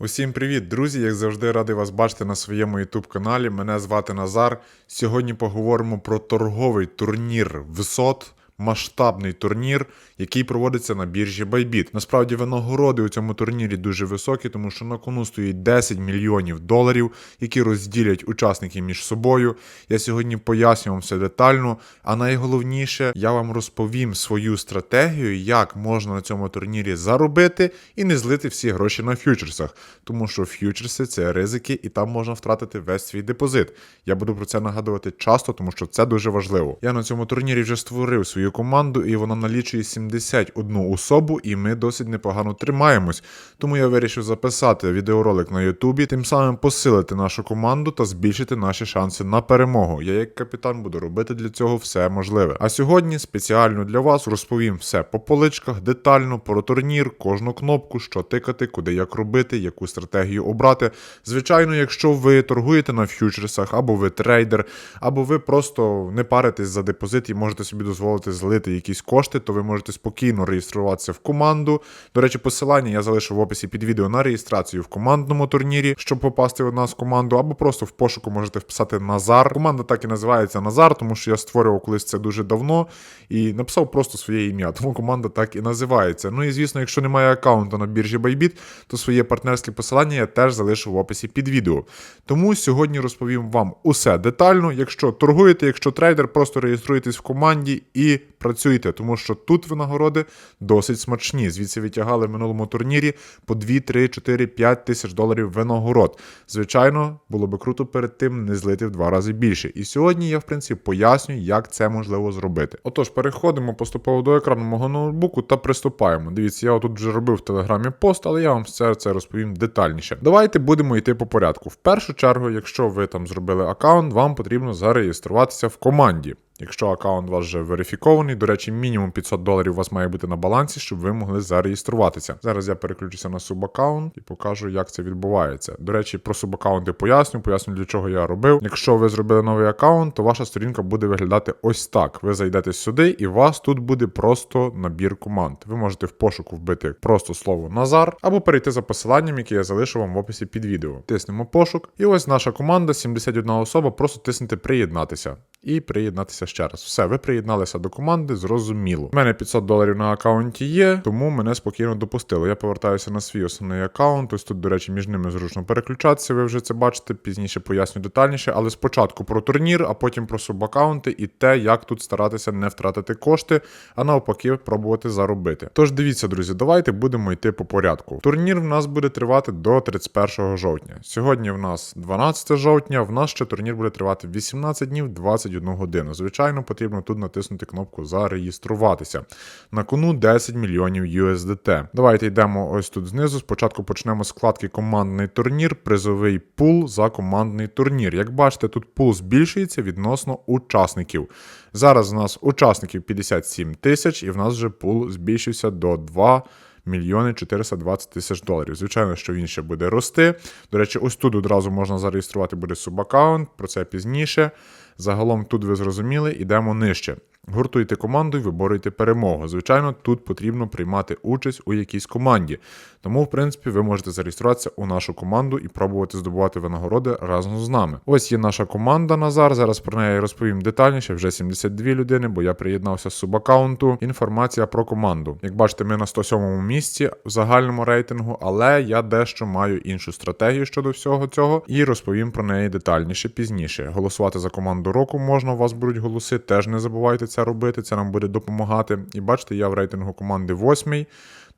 Усім привіт, друзі! Як завжди, радий вас бачити на своєму youtube каналі. Мене звати Назар. Сьогодні поговоримо про торговий турнір висот. Масштабний турнір, який проводиться на біржі Bybit. Насправді винагороди у цьому турнірі дуже високі, тому що на кону стоїть 10 мільйонів доларів, які розділять учасники між собою. Я сьогодні поясню вам все детально. А найголовніше, я вам розповім свою стратегію, як можна на цьому турнірі заробити і не злити всі гроші на фьючерсах, тому що фьючерси це ризики, і там можна втратити весь свій депозит. Я буду про це нагадувати часто, тому що це дуже важливо. Я на цьому турнірі вже створив свою команду, і вона налічує 71 особу, і ми досить непогано тримаємось. Тому я вирішив записати відеоролик на Ютубі, тим самим посилити нашу команду та збільшити наші шанси на перемогу. Я, як капітан, буду робити для цього все можливе. А сьогодні спеціально для вас розповім все по поличках, детально про турнір, кожну кнопку, що тикати, куди як робити, яку стратегію обрати. Звичайно, якщо ви торгуєте на фьючерсах, або ви трейдер, або ви просто не паритесь за депозит і можете собі дозволити злити якісь кошти, то ви можете спокійно реєструватися в команду. До речі, посилання я залишу в описі під відео на реєстрацію в командному турнірі, щоб попасти в нас в команду, або просто в пошуку можете вписати Назар. Команда так і називається Назар, тому що я створював колись це дуже давно і написав просто своє ім'я. Тому команда так і називається. Ну і звісно, якщо немає аккаунту на біржі Bybit, то своє партнерське посилання я теж залишу в описі під відео. Тому сьогодні розповім вам усе детально. Якщо торгуєте, якщо трейдер, просто реєструєтесь в команді і працюйте, тому що тут винагороди досить смачні. Звідси витягали в минулому турнірі по 2, 3, 4, 5 тисяч доларів винагород. Звичайно, було би круто перед тим не злити в два рази більше. І сьогодні я, в принципі, поясню, як це можливо зробити. Отож, переходимо поступово до екрану мого ноутбуку та приступаємо. Дивіться, я тут вже робив в телеграмі пост, але я вам все це розповім детальніше. Давайте будемо йти по порядку. В першу чергу, якщо ви там зробили аккаунт, вам потрібно зареєструватися в команді. Якщо аккаунт у вас вже верифікований, до речі, мінімум 500 доларів у вас має бути на балансі, щоб ви могли зареєструватися. Зараз я переключуся на субаккаунт і покажу, як це відбувається. До речі, про субаккаунти поясню, поясню, для чого я робив. Якщо ви зробили новий аккаунт, то ваша сторінка буде виглядати ось так. Ви зайдете сюди, і у вас тут буде просто набір команд. Ви можете в пошуку вбити просто слово Назар або перейти за посиланням, яке я залишу вам в описі під відео. Тиснемо пошук, і ось наша команда, 71 особа, просто тиснете приєднатися. І приєднатися ще раз. Все, ви приєдналися до команди, зрозуміло. У мене 500 доларів на аккаунті є, тому мене спокійно допустили. Я повертаюся на свій основний аккаунт. Ось тут, до речі, між ними зручно переключатися. Ви вже це бачите, пізніше поясню детальніше. Але спочатку про турнір, а потім про субаккаунти і те, як тут старатися не втратити кошти, а навпаки, пробувати заробити. Тож дивіться, друзі, давайте будемо йти по порядку. Турнір в нас буде тривати до 31 жовтня. Сьогодні в нас 12 жовтня. В нас ще турнір буде тривати 18 днів, 21 годину. Звичайно, потрібно тут натиснути кнопку Зареєструватися. На кону 10 мільйонів USDT. Давайте йдемо ось тут знизу. Спочатку почнемо з вкладки Командний турнір, призовий пул за командний турнір. Як бачите, тут пул збільшується відносно учасників. Зараз у нас учасників 57 тисяч, і в нас вже пул збільшився до 2 мільйони 420 тисяч доларів. Звичайно, що він ще буде рости. До речі, ось тут одразу можна зареєструвати буде субаккаунт, про це пізніше. Загалом тут ви зрозуміли, ідемо нижче. Гуртуйте команду і виборюйте перемогу. Звичайно, тут потрібно приймати участь у якійсь команді. Тому, в принципі, ви можете зареєструватися у нашу команду і пробувати здобувати винагороди разом з нами. Ось є наша команда Назар. Зараз про неї розповім детальніше. Вже 72 людини, бо я приєднався з субаккаунту. Інформація про команду. Як бачите, ми на 107 місці в загальному рейтингу, але я дещо маю іншу стратегію щодо всього цього і розповім про неї детальніше пізніше. Голосувати за команду року можна, у вас будуть голоси. Теж не забувайте це робити, це нам буде допомагати. І бачите, я в рейтингу команди 8.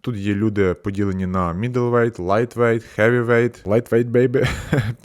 Тут є люди поділені на middleweight, lightweight, heavyweight, lightweight baby.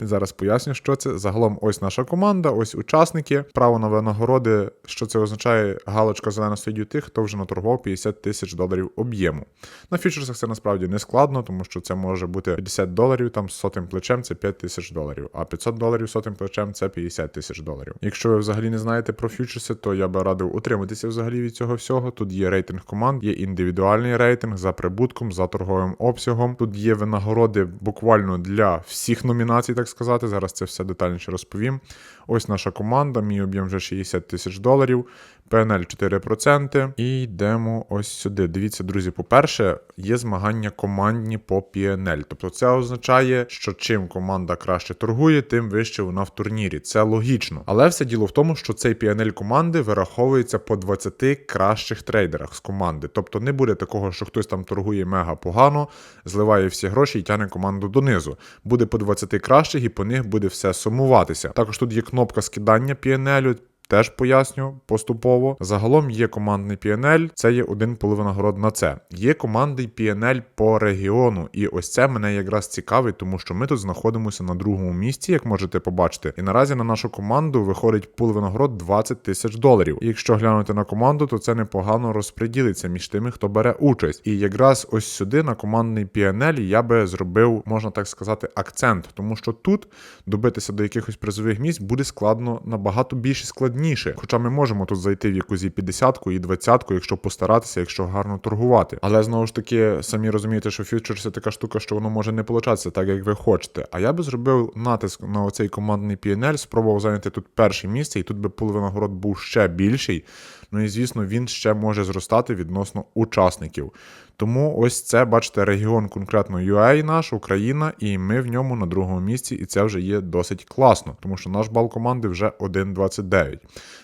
Зараз поясню, що це. Загалом ось наша команда, ось учасники. Право на винагороди, що це означає, галочка зелена стоїть тих, хто вже наторгував 50 тисяч доларів об'єму. На фьючерсах це насправді не складно, тому що це може бути 50 доларів, там з сотим плечем це 5 тисяч доларів, а 500 доларів сотим плечем це 50 тисяч доларів. Якщо ви взагалі не знаєте про фьючерси, то я би радив утриматися взагалі від цього всього. Тут є рейтинг команд, є індивідуальний рейтинг за прибутком, за торговим обсягом. Тут є винагороди буквально для всіх номінацій, так сказати. Зараз це все детальніше розповім. Ось наша команда, мій об'єм вже 60 тисяч доларів. PNL 4%. І йдемо ось сюди. Дивіться, друзі, по-перше, є змагання командні по PNL. Тобто це означає, що чим команда краще торгує, тим вище вона в турнірі. Це логічно. Але все діло в тому, що цей PNL команди вираховується по 20 кращих трейдерах з команди. Тобто не буде такого, що хтось там торгує мега погано, зливає всі гроші і тягне команду донизу. Буде по 20 кращих і по них буде все сумуватися. Також тут є кнопка скидання PNL, Теж поясню поступово. Загалом є командний PNL, це є один полевинагород на це. Є командний PNL по регіону, і ось це мене якраз цікавить, тому що ми тут знаходимося на другому місці, як можете побачити. І наразі на нашу команду виходить пул винагород 20 тисяч доларів. І якщо глянути на команду, то це непогано розподілиться між тими, хто бере участь. І якраз ось сюди на командний PNL я би зробив, можна так сказати, акцент, тому що тут добитися до якихось призових місць буде складно набагато більше складніше. Хоча ми можемо тут зайти в якусь і 50-ку, і 20-ку, якщо постаратися, якщо гарно торгувати. Але знову ж таки, самі розумієте, що фьючерс це така штука, що воно може не получатися так, як ви хочете. А я би зробив натиск на оцей командний PNL, спробував зайняти тут перше місце, і тут би пул винагород був ще більший. Ну і звісно, він ще може зростати відносно учасників. Тому ось це, бачите, регіон конкретно UA наш, Україна, і ми в ньому на другому місці, і це вже є досить класно, тому що наш бал команди вже 1.29.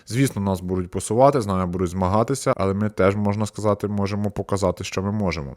Звісно, нас будуть посувати, з нами будуть змагатися, але ми теж, можна сказати, можемо показати, що ми можемо.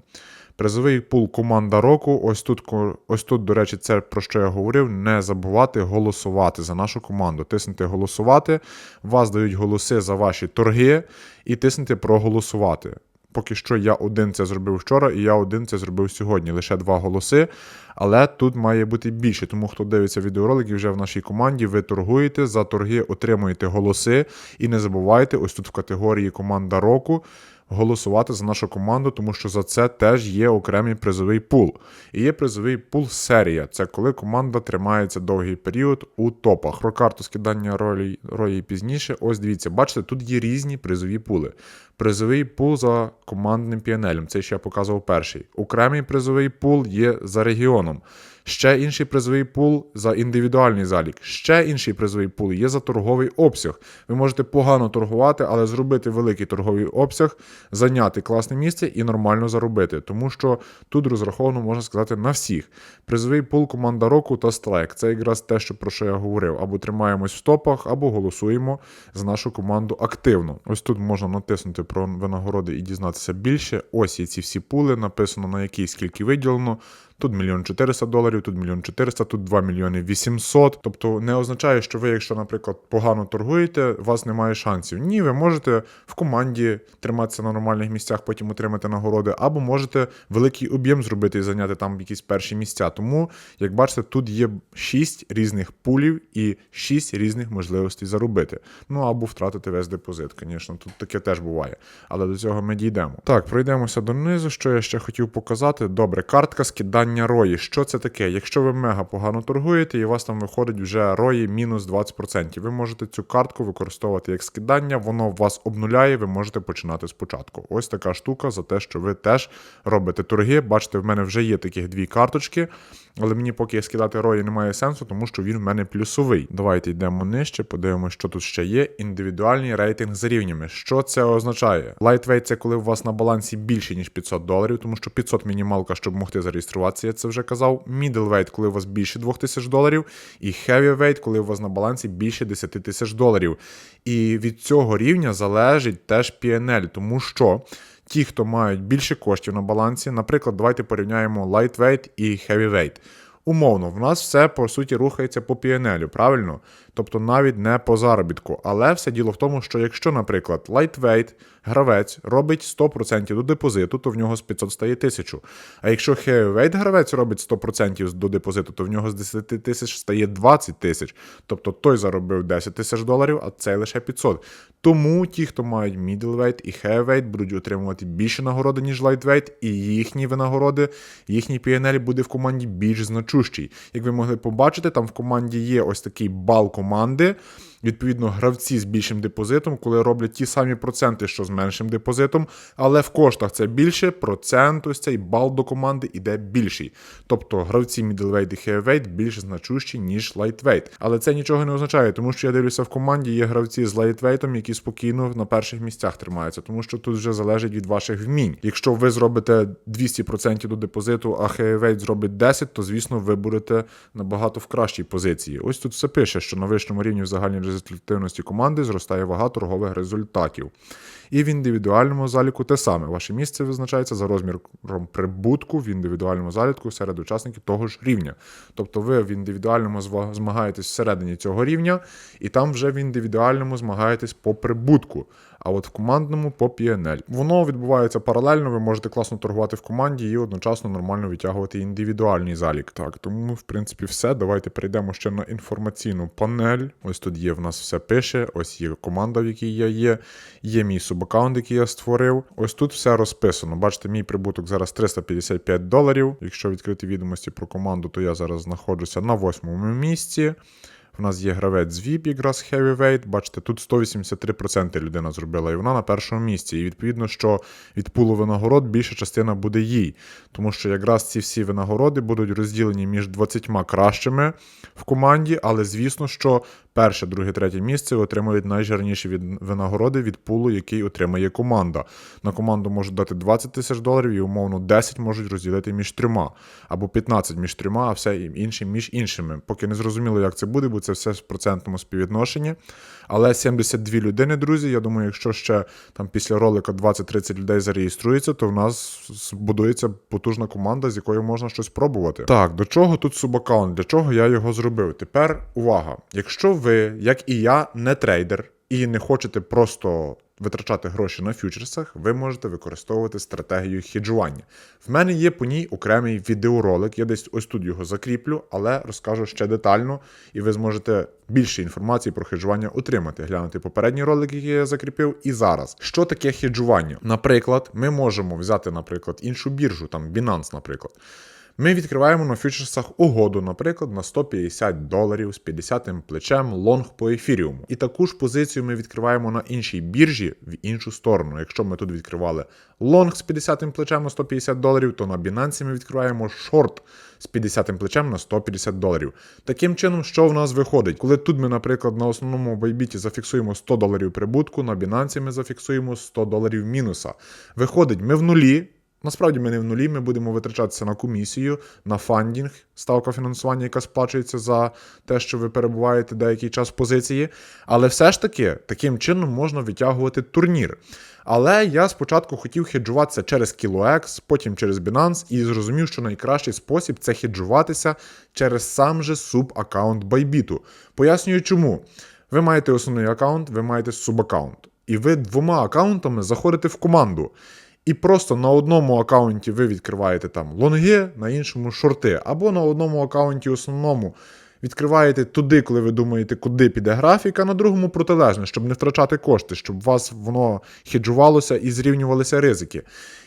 Призовий пул команда року. Ось тут, ось тут, до речі, це про що я говорив. Не забувати голосувати за нашу команду. Тиснути голосувати. Вас дають голоси за ваші торги, і тиснути проголосувати. Поки що я один це зробив вчора, і я один це зробив сьогодні. Лише два голоси. Але тут має бути більше. Тому хто дивиться відеоролики вже в нашій команді, ви торгуєте, за торги отримуєте голоси. І не забувайте, ось тут в категорії команда року голосувати за нашу команду, тому що за це теж є окремий призовий пул. І є призовий пул серія. Це коли команда тримається довгий період у топах. Про карту скидання ролі, ролі пізніше. Ось дивіться, бачите, тут є різні призові пули. Призовий пул за командним піанелем, це ще я показував перший. Окремий призовий пул є за регіоном. Ще інший призовий пул за індивідуальний залік. Ще інший призовий пул є за торговий обсяг. Ви можете погано торгувати, але зробити великий торговий обсяг, зайняти класне місце і нормально заробити. Тому що тут розраховано, можна сказати, на всіх. Призовий пул команда року та страйк. Це якраз те, що про що я говорив. Або тримаємось в топах, або голосуємо за нашу команду активно. Ось тут можна натиснути про винагороди і дізнатися більше. Ось є ці всі пули, написано на який скільки виділено. Тут мільйон 400 доларів, тут мільйон 400, тут 2 мільйони 800. Тобто не означає, що ви, якщо, наприклад, погано торгуєте, у вас немає шансів. Ні, ви можете в команді триматися на нормальних місцях, потім отримати нагороди, або можете великий об'єм зробити і зайняти там якісь перші місця. Тому, як бачите, тут є 6 різних пулів і 6 різних можливостей заробити. Ну або втратити весь депозит, звісно, тут таке теж буває. Але до цього ми дійдемо. Так, пройдемося донизу. Що я ще хотів показати? Добре, картка скидання скидання рої. Що це таке? Якщо ви мега погано торгуєте і у вас там виходить вже рої мінус 20%, ви можете цю картку використовувати як скидання, воно вас обнуляє, ви можете починати спочатку. Ось така штука за те, що ви теж робите торги. Бачите, в мене вже є таких дві карточки, але мені поки я скидати рої немає сенсу, тому що він в мене плюсовий. Давайте йдемо нижче, подивимося, що тут ще є. Індивідуальний рейтинг за рівнями. Що це означає? Lightweight – це коли у вас на балансі більше, ніж 500 доларів, тому що 500 мінімалка, щоб могти зареєструватися я це вже казав. Middleweight, коли у вас більше 2000 доларів, і Heavyweight, коли у вас на балансі більше 10 тисяч доларів. І від цього рівня залежить теж PNL, тому що. Ті, хто мають більше коштів на балансі, наприклад, давайте порівняємо lightweight і heavyweight. Умовно, в нас все по суті рухається по піенелю, правильно? Тобто навіть не по заробітку. Але все діло в тому, що якщо, наприклад, lightweight гравець робить 100% до депозиту, то в нього з 500 стає 1000. А якщо heavyweight гравець робить 100% до депозиту, то в нього з 10 тисяч стає 20 тисяч. Тобто той заробив 10 тисяч доларів, а цей лише 500. Тому ті, хто мають middleweight і heavyweight, будуть отримувати більше нагороди, ніж lightweight, і їхні винагороди, їхній PNL буде в команді більш значущий. Як ви могли побачити, там в команді є ось такий бал команди. Відповідно, гравці з більшим депозитом, коли роблять ті самі проценти, що з меншим депозитом, але в коштах це більше, процент ось цей бал до команди іде більший. Тобто гравці middleweight і heavyweight більш значущі, ніж lightweight. Але це нічого не означає, тому що я дивлюся в команді, є гравці з лайтвейтом, які спокійно на перших місцях тримаються, тому що тут вже залежить від ваших вмінь. Якщо ви зробите 200% до депозиту, а heavyweight зробить 10, то звісно ви будете набагато в кращій позиції. Ось тут все пише, що на вищому рівні в загальній результативності команди зростає вага торгових результатів. І в індивідуальному заліку те саме. Ваше місце визначається за розміром прибутку в індивідуальному заліку серед учасників того ж рівня. Тобто ви в індивідуальному змагаєтесь всередині цього рівня, і там вже в індивідуальному змагаєтесь по прибутку. А от в командному по PNL. Воно відбувається паралельно, ви можете класно торгувати в команді і одночасно нормально відтягувати індивідуальний залік. Так, тому, в принципі, все. Давайте перейдемо ще на інформаційну панель. Ось тут є в нас все пише. Ось є команда, в якій я є. Є мій субаккаунт, який я створив. Ось тут все розписано. Бачите, мій прибуток зараз 355 доларів. Якщо відкрити відомості про команду, то я зараз знаходжуся на восьмому місці. В нас є гравець з якраз Heavyweight. Бачите, тут 183% людина зробила, і вона на першому місці. І відповідно, що від пулу винагород більша частина буде їй. Тому що якраз ці всі винагороди будуть розділені між 20 кращими в команді, але звісно, що перше, друге, третє місце отримують найжирніші від винагороди від пулу, який отримає команда. На команду можуть дати 20 тисяч доларів і умовно 10 можуть розділити між трьома, або 15 між трьома, а все інше між іншими. Поки не зрозуміло, як це буде, це все в процентному співвідношенні. Але 72 людини, друзі. Я думаю, якщо ще там після ролика 20-30 людей зареєструється, то в нас будується потужна команда, з якою можна щось пробувати. Так, до чого тут субаккаунт? Для чого я його зробив? Тепер увага! Якщо ви, як і я, не трейдер і не хочете просто витрачати гроші на фьючерсах, ви можете використовувати стратегію хеджування. В мене є по ній окремий відеоролик, я десь ось тут його закріплю, але розкажу ще детально, і ви зможете більше інформації про хеджування отримати, глянути попередній ролик, який я закріпив, і зараз. Що таке хеджування? Наприклад, ми можемо взяти, наприклад, іншу біржу, там Binance, наприклад. Ми відкриваємо на фьючерсах угоду, наприклад, на 150 доларів з 50 плечем лонг по ефіріуму. І таку ж позицію ми відкриваємо на іншій біржі в іншу сторону. Якщо ми тут відкривали лонг з 50 плечем на 150 доларів, то на Binance ми відкриваємо шорт з 50 плечем на 150 доларів. Таким чином, що в нас виходить? Коли тут ми, наприклад, на основному байбіті зафіксуємо 100 доларів прибутку, на Binance ми зафіксуємо 100 доларів мінуса. Виходить, ми в нулі. Насправді ми не в нулі, ми будемо витрачатися на комісію, на фандінг, ставка фінансування, яка сплачується за те, що ви перебуваєте деякий час в позиції. Але все ж таки таким чином можна витягувати турнір. Але я спочатку хотів хеджуватися через KiloX, потім через Binance, і зрозумів, що найкращий спосіб це хеджуватися через сам же субаккаунт Bybit. Пояснюю чому. Ви маєте основний аккаунт, ви маєте субаккаунт. І ви двома аккаунтами заходите в команду. І просто на одному аккаунті ви відкриваєте там лонги, на іншому шорти, або на одному аккаунті основному відкриваєте туди, коли ви думаєте, куди піде графік, а на другому протилежне, щоб не втрачати кошти, щоб у вас воно хеджувалося і зрівнювалися ризики.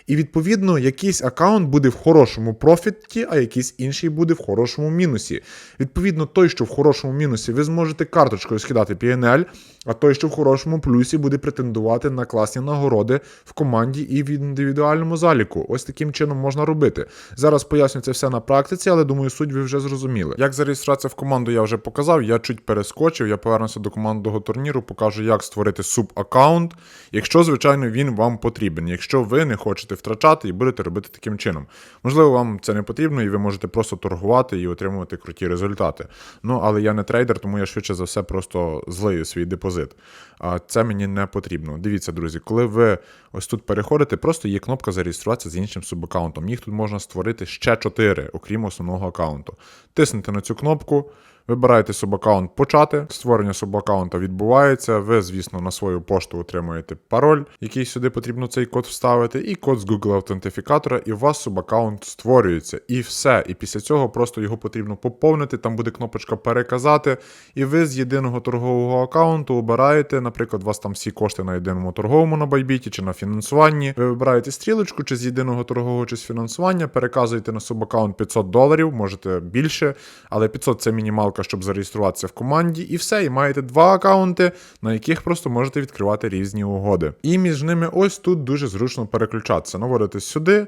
І відповідно, якийсь аккаунт буде в хорошому профіті, а якийсь інший буде в хорошому мінусі. Відповідно, той, що в хорошому мінусі, ви зможете карточкою скидати PNL, а той, що в хорошому плюсі, буде претендувати на класні нагороди в команді і в індивідуальному заліку. Ось таким чином можна робити. Зараз поясню це все на практиці, але думаю, суть ви вже зрозуміли. Як зареєструватися в команду, я вже показав. Я чуть перескочив, я повернуся до командного турніру, покажу, як створити субаккаунт, якщо, звичайно, він вам потрібен. Якщо ви не хочете втрачати і будете робити таким чином. Можливо, вам це не потрібно, і ви можете просто торгувати і отримувати круті результати. Ну, але я не трейдер, тому я швидше за все просто злию свій депозит. А це мені не потрібно. Дивіться, друзі, коли ви ось тут переходите, просто є кнопка зареєструватися з іншим субаккаунтом. Їх тут можна створити ще 4, окрім основного аккаунту. Тиснете на цю кнопку. Вибираєте субаккаунт почати. Створення субаккаунта відбувається. Ви, звісно, на свою пошту отримуєте пароль, який сюди потрібно цей код вставити, і код з Google аутентифікатора, і у вас субаккаунт створюється. І все. І після цього просто його потрібно поповнити. Там буде кнопочка переказати. І ви з єдиного торгового аккаунту обираєте, наприклад, у вас там всі кошти на єдиному торговому на байбіті чи на фінансуванні. Ви вибираєте стрілочку, чи з єдиного торгового, чи з фінансування, переказуєте на субаккаунт 500 доларів, можете більше, але 500 це мінімалка галка, щоб зареєструватися в команді, і все. І маєте два акаунти, на яких просто можете відкривати різні угоди. І між ними ось тут дуже зручно переключатися. Наводите сюди.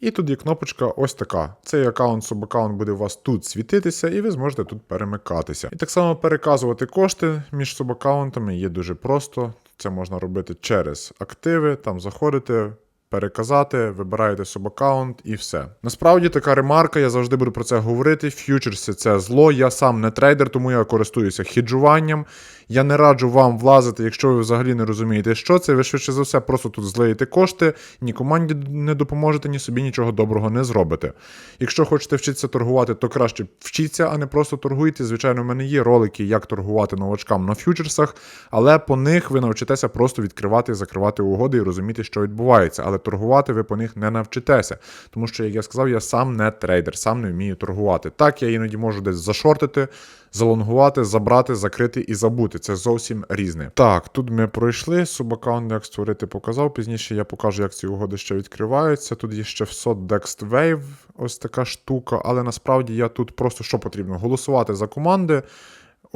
І тут є кнопочка ось така. Цей аккаунт, субаккаунт буде у вас тут світитися, і ви зможете тут перемикатися. І так само переказувати кошти між субаккаунтами є дуже просто. Це можна робити через активи, там заходите. Переказати, вибираєте субаккаунт і все. Насправді така ремарка, я завжди буду про це говорити. Ф'ючерси це зло. Я сам не трейдер, тому я користуюся хеджуванням. Я не раджу вам влазити, якщо ви взагалі не розумієте, що це. Ви швидше за все просто тут злиєте кошти, ні команді не допоможете, ні собі нічого доброго не зробите. Якщо хочете вчитися торгувати, то краще вчіться, а не просто торгуйте. Звичайно, в мене є ролики, як торгувати новачкам на ф'ючерсах, але по них ви навчитеся просто відкривати і закривати угоди і розуміти, що відбувається. Але торгувати ви по них не навчитеся. Тому що, як я сказав, я сам не трейдер, сам не вмію торгувати. Так, я іноді можу десь зашортити, залонгувати, забрати, закрити і забути. Це зовсім різне. Так, тут ми пройшли. Субаккаунт, як створити, показав. Пізніше я покажу, як ці угоди ще відкриваються. Тут є ще в сот Dext Wave, ось така штука. Але насправді я тут просто що потрібно? Голосувати за команди.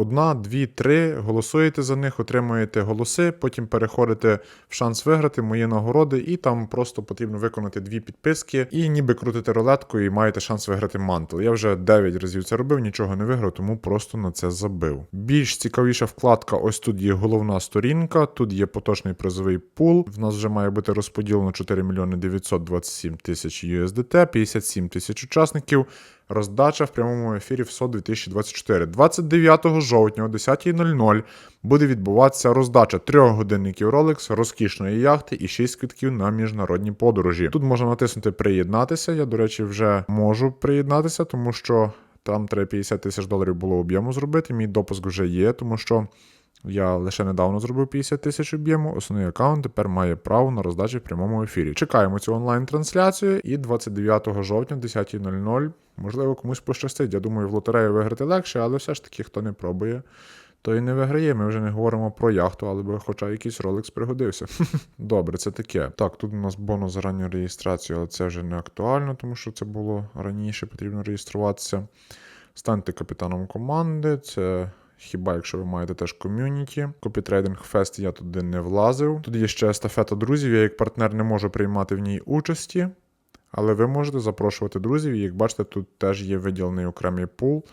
Одна, дві, три, голосуєте за них, отримуєте голоси, потім переходите в шанс виграти мої нагороди, і там просто потрібно виконати дві підписки, і ніби крутите рулетку, і маєте шанс виграти мантел. Я вже 9 разів це робив, нічого не виграв, тому просто на це забив. Більш цікавіша вкладка: ось тут є головна сторінка, тут є поточний призовий пул. В нас вже має бути розподілено 4 мільйони 927 тисяч USDT, 57 тисяч учасників. Роздача в прямому ефірі в СО 2024. 29 жовтня о 10.00 буде відбуватися роздача трьох годинників Rolex, розкішної яхти і 6 квитків на міжнародні подорожі. Тут можна натиснути приєднатися. Я, до речі, вже можу приєднатися, тому що там треба 50 тисяч доларів було об'єму зробити. Мій допуск вже є, тому що. Я лише недавно зробив 50 тисяч об'єму. Основний аккаунт тепер має право на роздачу в прямому ефірі. Чекаємо цю онлайн-трансляцію і 29 жовтня, 10.00. Можливо, комусь пощастить. Я думаю, в лотерею виграти легше, але все ж таки, хто не пробує, то і не виграє. Ми вже не говоримо про яхту, але би хоча якийсь ролик пригодився. Добре, це таке. Так, тут у нас бонус за ранню реєстрацію, але це вже не актуально, тому що це було раніше, потрібно реєструватися. Станьте капітаном команди. Це. Хіба якщо ви маєте теж ком'юніті. Копітрейдинг Фест я туди не влазив. Тут є ще естафета друзів, я як партнер не можу приймати в ній участі, але ви можете запрошувати друзів, і як бачите, тут теж є виділений окремий пул,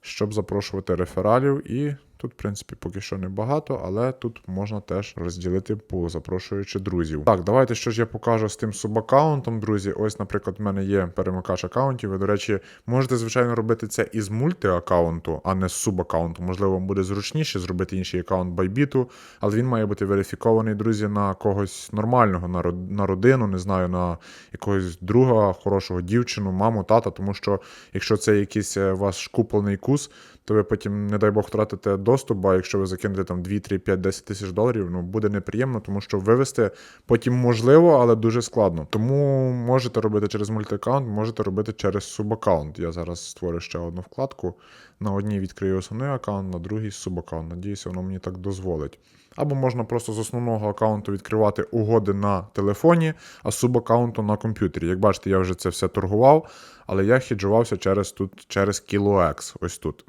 щоб запрошувати рефералів. І тут, в принципі, поки що небагато, але тут можна теж розділити пул, запрошуючи друзів. Так, давайте що ж я покажу з тим субаккаунтом, друзі. Ось, наприклад, в мене є перемикач аккаунтів. Ви, до речі, можете, звичайно, робити це із мультиаккаунту, а не з субаккаунту. Можливо, вам буде зручніше зробити інший аккаунт байбіту, але він має бути верифікований, друзі, на когось нормального, на, родину, не знаю, на якогось друга, хорошого дівчину, маму, тата, тому що якщо це якийсь е, ваш куплений кус, то ви потім, не дай Бог, втратите доступ, а якщо ви закинете там 2, 3, 5, 10 тисяч доларів, ну буде неприємно, тому що вивести потім можливо, але дуже складно. Тому можете робити через мультиаккаунт, можете робити через субаккаунт. Я зараз створю ще одну вкладку. На одній відкрию основний аккаунт, на другій субаккаунт. Надіюся, воно мені так дозволить. Або можна просто з основного аккаунту відкривати угоди на телефоні, а субаккаунту на комп'ютері. Як бачите, я вже це все торгував, але я хеджувався через тут, через KiloX. Ось тут.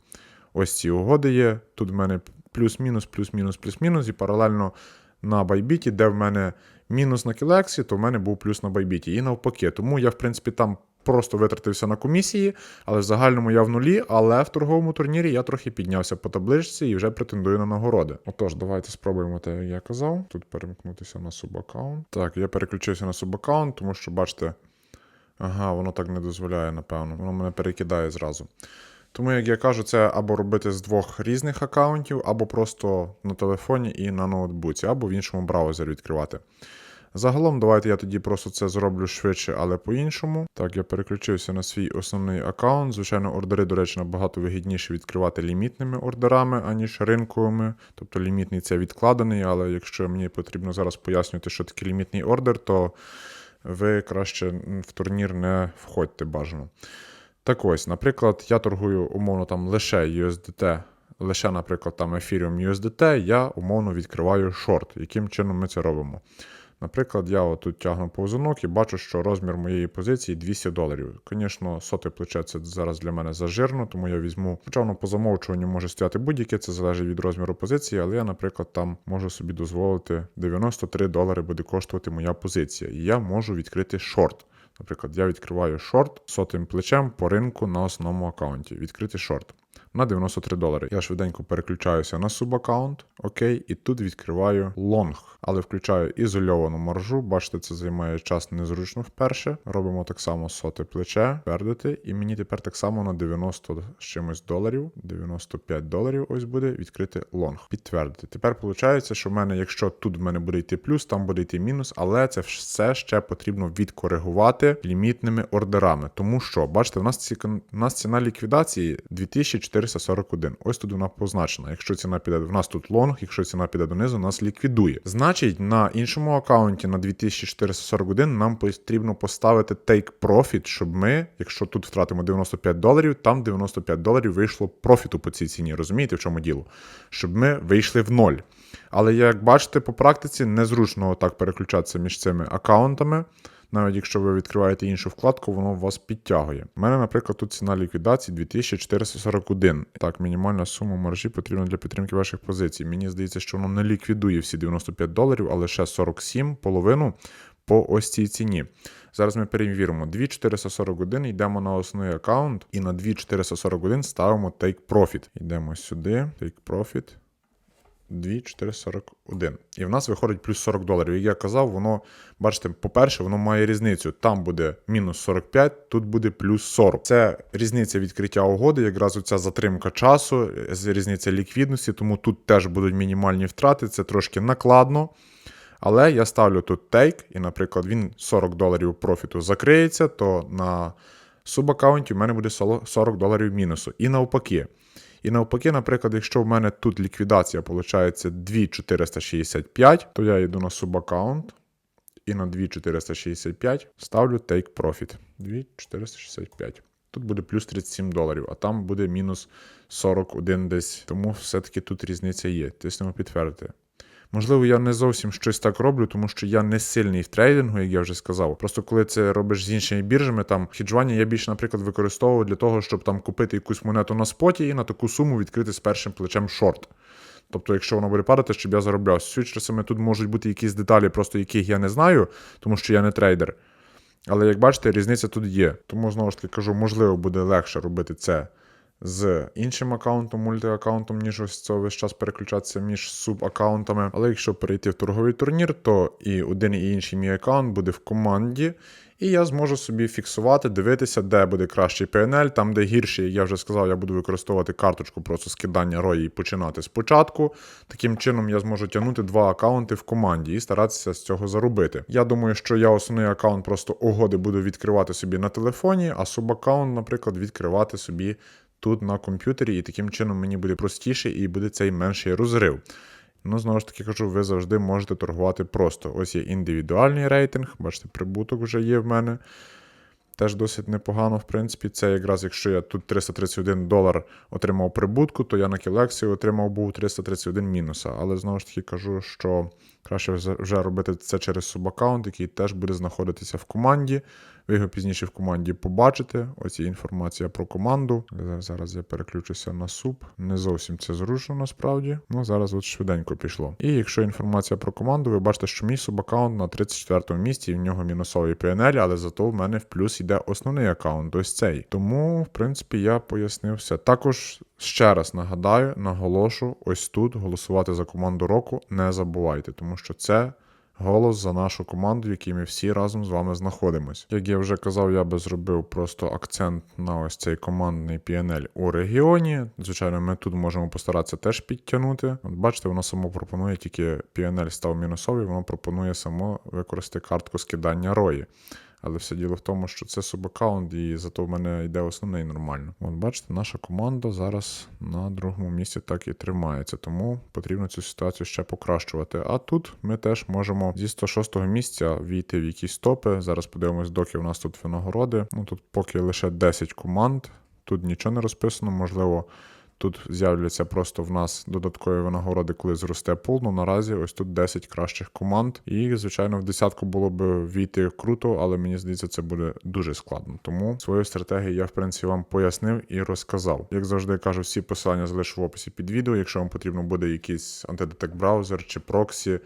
Ось ці угоди є. Тут в мене плюс-мінус, плюс-мінус, плюс-мінус, і паралельно на байбіті, де в мене мінус на кілексі, то в мене був плюс на байбіті. І навпаки. Тому я, в принципі, там просто витратився на комісії, але в загальному я в нулі, але в торговому турнірі я трохи піднявся по табличці і вже претендую на нагороди. Отож, давайте спробуємо те, як я казав. Тут перемкнутися на субаккаунт. Так, я переключився на субаккаунт, тому що, бачите, ага, воно так не дозволяє, напевно. Воно мене перекидає зразу. Тому, як я кажу, це або робити з двох різних аккаунтів, або просто на телефоні і на ноутбуці, або в іншому браузері відкривати. Загалом, давайте я тоді просто це зроблю швидше, але по-іншому. Так, я переключився на свій основний аккаунт. Звичайно, ордери, до речі, набагато вигідніше відкривати лімітними ордерами, аніж ринковими. Тобто лімітний це відкладений, але якщо мені потрібно зараз пояснювати, що таке лімітний ордер, то ви краще в турнір не входьте бажано. Так ось, наприклад, я торгую умовно там лише USDT, лише, наприклад, там Ethereum USDT, я умовно відкриваю шорт. Яким чином ми це робимо? Наприклад, я отут тягну повзунок і бачу, що розмір моєї позиції 200 доларів. Звісно, соте плече це зараз для мене зажирно, тому я візьму. Хоча воно по замовчуванню може стояти будь-яке, це залежить від розміру позиції, але я, наприклад, там можу собі дозволити 93 долари буде коштувати моя позиція. І я можу відкрити шорт. Наприклад, я відкриваю шорт сотим плечем по ринку на основному аккаунті. Відкрити шорт на 93 долари. Я швиденько переключаюся на субаккаунт, окей, і тут відкриваю лонг, але включаю ізольовану маржу. Бачите, це займає час незручно вперше. Робимо так само соте плече, підтвердити, і мені тепер так само на 90 з чимось доларів, 95 доларів. Ось буде відкрити лонг. Підтвердити. Тепер виходить, що в мене, якщо тут в мене буде йти плюс, там буде йти мінус, але це все ще потрібно відкоригувати лімітними ордерами. Тому що, бачите, в нас ціна ліквідації 2441. Ось тут вона позначена. Якщо ціна піде в нас тут лонг, якщо ціна піде донизу, нас ліквідує. Значить, на іншому аккаунті на 2441 нам потрібно поставити take profit, щоб ми, якщо тут втратимо 95 доларів, там 95 доларів вийшло профіту по цій ціні. Розумієте, в чому діло? Щоб ми вийшли в ноль. Але як бачите, по практиці незручно так переключатися між цими аккаунтами. Навіть якщо ви відкриваєте іншу вкладку, воно вас підтягує. У мене, наприклад, тут ціна ліквідації 2441. Так, мінімальна сума маржі потрібна для підтримки ваших позицій. Мені здається, що воно не ліквідує всі 95 доларів, а лише 47, половину по ось цій ціні. Зараз ми перевіримо 2441, йдемо на основний аккаунт і на 2441 ставимо Take Profit. Йдемо сюди, Take Profit. 2441. І в нас виходить плюс 40 доларів. Як я казав, воно, бачите, по-перше, воно має різницю. Там буде мінус 45, тут буде плюс 40. Це різниця відкриття угоди, якраз оця затримка часу, різниця ліквідності, тому тут теж будуть мінімальні втрати, це трошки накладно. Але я ставлю тут тейк, і, наприклад, він 40 доларів профіту закриється, то на субаккаунті в мене буде 40 доларів мінусу. І навпаки. І навпаки, наприклад, якщо в мене тут ліквідація виходить 2465, то я йду на субаккаунт і на 2465 ставлю take profit. 2465. Тут буде плюс 37 доларів, а там буде мінус 41 десь. Тому все-таки тут різниця є. Тиснемо підтвердити. Можливо, я не зовсім щось так роблю, тому що я не сильний в трейдингу, як я вже сказав. Просто коли це робиш з іншими біржами, там хеджування я більше, наприклад, використовую для того, щоб там купити якусь монету на споті і на таку суму відкрити з першим плечем шорт. Тобто, якщо воно буде падати, щоб я заробляв. З фьючерсами тут можуть бути якісь деталі, просто яких я не знаю, тому що я не трейдер. Але як бачите, різниця тут є. Тому знову ж таки кажу, можливо, буде легше робити це з іншим аккаунтом, мультиаккаунтом, ніж ось це весь час переключатися між субаккаунтами. Але якщо перейти в торговий турнір, то і один і інший мій аккаунт буде в команді. І я зможу собі фіксувати, дивитися, де буде кращий PNL, там, де гірший, я вже сказав, я буду використовувати карточку просто скидання рої і починати спочатку. Таким чином я зможу тягнути два аккаунти в команді і старатися з цього заробити. Я думаю, що я основний аккаунт просто угоди буду відкривати собі на телефоні, а субаккаунт, наприклад, відкривати собі тут на комп'ютері, і таким чином мені буде простіше і буде цей менший розрив. Ну, знову ж таки кажу, ви завжди можете торгувати просто. Ось є індивідуальний рейтинг, бачите, прибуток вже є в мене. Теж досить непогано, в принципі. Це якраз якщо я тут 331 долар отримав прибутку, то я на Кілексі отримав був 331 мінуса. Але знову ж таки кажу, що краще вже робити це через субаккаунт, який теж буде знаходитися в команді. Ви його пізніше в команді побачите. Ось є інформація про команду. Зараз я переключуся на суб. Не зовсім це зручно насправді. Ну зараз от швиденько пішло. І якщо інформація про команду, ви бачите, що мій субаккаунт на 34-му місці, і в нього мінусовий PNL, але зато в мене в плюс йде основний аккаунт, ось цей. Тому, в принципі, я пояснив все. Також ще раз нагадаю, наголошу, ось тут голосувати за команду року не забувайте, тому що це голос за нашу команду, в якій ми всі разом з вами знаходимось. Як я вже казав, я би зробив просто акцент на ось цей командний PNL у регіоні. Звичайно, ми тут можемо постаратися теж підтягнути. От бачите, воно само пропонує, тільки PNL став мінусовий, воно пропонує само використати картку скидання рої. Але все діло в тому, що це субаккаунт, і зато в мене йде основний нормально. От бачите, наша команда зараз на другому місці так і тримається, тому потрібно цю ситуацію ще покращувати. А тут ми теж можемо зі 106 го місця війти в якісь топи. Зараз подивимось, доки у нас тут винагороди. Ну тут поки лише 10 команд, тут нічого не розписано, можливо. Тут з'являться просто в нас додаткові винагороди, коли зросте пул. Ну наразі ось тут 10 кращих команд. І, звичайно, в десятку було б війти круто, але мені здається, це буде дуже складно. Тому свою стратегію я в принципі вам пояснив і розказав. Як завжди кажу, всі посилання залишу в описі під відео. Якщо вам потрібно буде якийсь антидетект браузер чи проксі.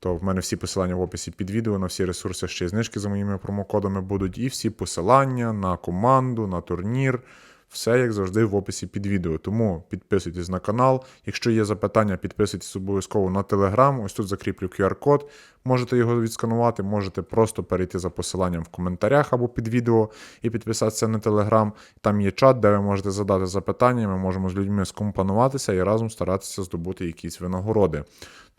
То в мене всі посилання в описі під відео на всі ресурси, ще й знижки за моїми промокодами будуть, і всі посилання на команду, на турнір. Все, як завжди, в описі під відео. Тому підписуйтесь на канал. Якщо є запитання, підписуйтесь обов'язково на телеграм. Ось тут закріплю QR-код. Можете його відсканувати, можете просто перейти за посиланням в коментарях або під відео і підписатися на телеграм. Там є чат, де ви можете задати запитання. Ми можемо з людьми скомпонуватися і разом старатися здобути якісь винагороди.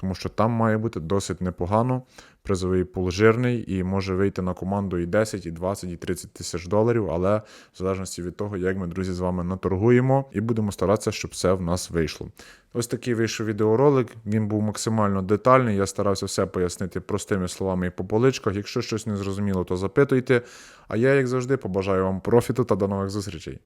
Тому що там має бути досить непогано. Призовий пул жирний і може вийти на команду і 10, і 20, і 30 тисяч доларів, але в залежності від того, як ми, друзі, з вами наторгуємо, і будемо старатися, щоб все в нас вийшло. Ось такий вийшов відеоролик. Він був максимально детальний. Я старався все пояснити простими словами і по поличках. Якщо щось не зрозуміло, то запитуйте. А я, як завжди, побажаю вам профіту та до нових зустрічей.